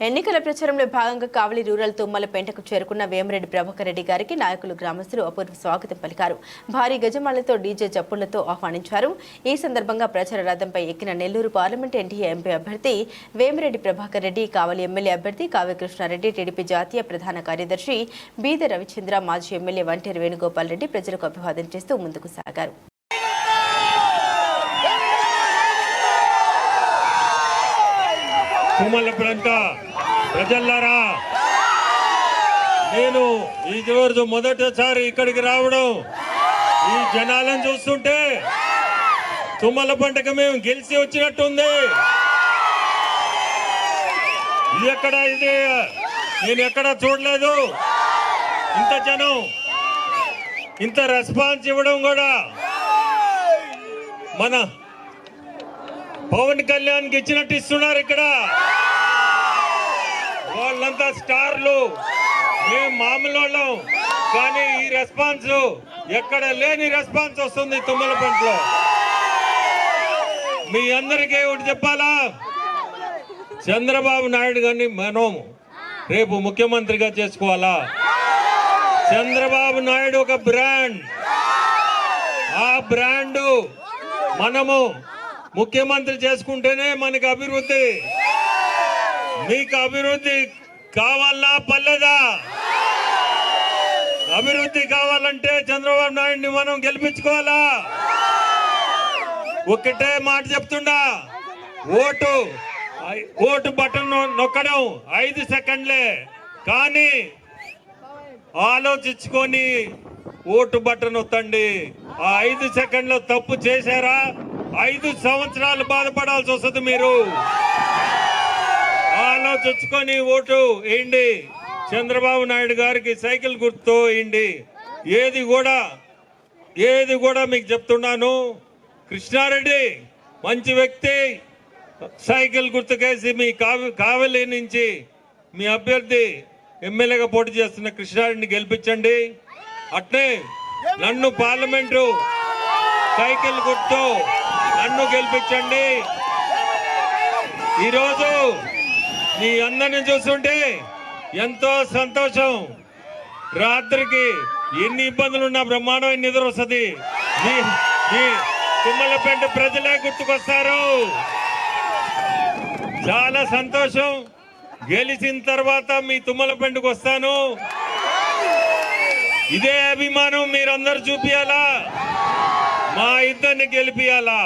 ఎన్నికల ప్రచారంలో భాగంగా కావలి రూరల్ తుమ్మలపేంటకు చేరుకున్న వేమిరెడ్డి ప్రభాకర్ రెడ్డి గారికి నాయకులు గ్రామస్తులు అపూర్వ స్వాగతం పలికారు. భారీ గజమాలతో డీజే జప్పులతో ఆహ్వానించారు. ఈ సందర్భంగా ప్రచార రథంపై ఎక్కిన నెల్లూరు పార్లమెంట్ ఎన్డీఏ ఎంపీ అభ్యర్థి వేమిరెడ్డి ప్రభాకర్ రెడ్డి కావలి ఎమ్మెల్యే అభ్యర్థి కావ్యకృష్ణారెడ్డి టీడీపీ జాతీయ ప్రధాన కార్యదర్శి బీద రవిచంద్ర మాజీ ఎమ్మెల్యే వంటేరు వేణుగోపాల్ రెడ్డి ప్రజలకు అభివాదం చేస్తూ ముందుకు సాగారు. తుమ్మలపేంట ప్రజల్లారా నేను ఈ రోజు మొదటిసారి ఇక్కడికి రావడం ఈ జనాలను చూస్తుంటే తుమ్మల పంటకు మేము గెలిచి వచ్చినట్టుంది. ఎక్కడ ఇది? నేను ఎక్కడ చూడలేదు. ఇంత జనం ఇంత రెస్పాన్స్ ఇవ్వడం కూడా మన పవన్ కళ్యాణ్కి ఇచ్చినట్టు ఇస్తున్నారు ఇక్కడ. వాళ్ళంతా స్టార్లు. మేము మామూలు వాళ్ళం కానీ ఈ రెస్పాన్స్ ఎక్కడ లేని రెస్పాన్స్ వస్తుంది తుమ్మలపంటలో మీ అందరికీ ఒకటి చెప్పాలా? చంద్రబాబు నాయుడు గారిని మనం రేపు ముఖ్యమంత్రిగా చేసుకోవాలా? చంద్రబాబు నాయుడు ఒక బ్రాండ్. ఆ బ్రాండు మనము ముఖ్యమంత్రి చేసుకుంటేనే మనకి అభివృద్ధి. మీకు అభివృద్ధి కావాలా పల్లెదా అభివృద్ధి కావాలంటే చంద్రబాబు నాయుడిని మనం గెలిపించుకోవాలా? ఒకటే మాట చెప్తుండా ఓటు ఓటు బటన్ నొక్కడం ఐదు సెకండ్లే. కానీ ఆలోచించుకొని ఓటు బటన్ నొత్తండి ఆ ఐదు సెకండ్లో తప్పు చేశారా? ఐదు సంవత్సరాలు బాధపడాల్సి వస్తుంది మీరు. ఆలోచించుకొని ఓటు వేయండి. చంద్రబాబు నాయుడు గారికి సైకిల్ గుర్తు వేయండి. ఏది కూడా ఏది కూడా మీకు చెప్తున్నాను. కృష్ణారెడ్డి మంచి వ్యక్తి. సైకిల్ గుర్తుకేసి మీ కావలి నుంచి మీ అభ్యర్థి ఎమ్మెల్యేగా పోటీ చేస్తున్న కృష్ణారెడ్డిని గెలిపించండి. అట్నే నన్ను పార్లమెంటు సైకిల్ గుర్తు నన్ను గెలిపించండి. ఈరోజు మీ అందరిని చూస్తుంటే ఎంతో సంతోషం. రాత్రికి ఎన్ని ఇబ్బందులు ఉన్నా బ్రహ్మాండమైన నిద్ర వస్తుంది మీ తుమ్మలపేట ప్రజలే గుర్తుకొస్తారు. చాలా సంతోషం. గెలిచిన తర్వాత మీ తుమ్మలపెండుకు వస్తాను. ఇదే అభిమానం మీరందరూ చూపియాలా? మా ఇద్దరిని గెలిపియాలా?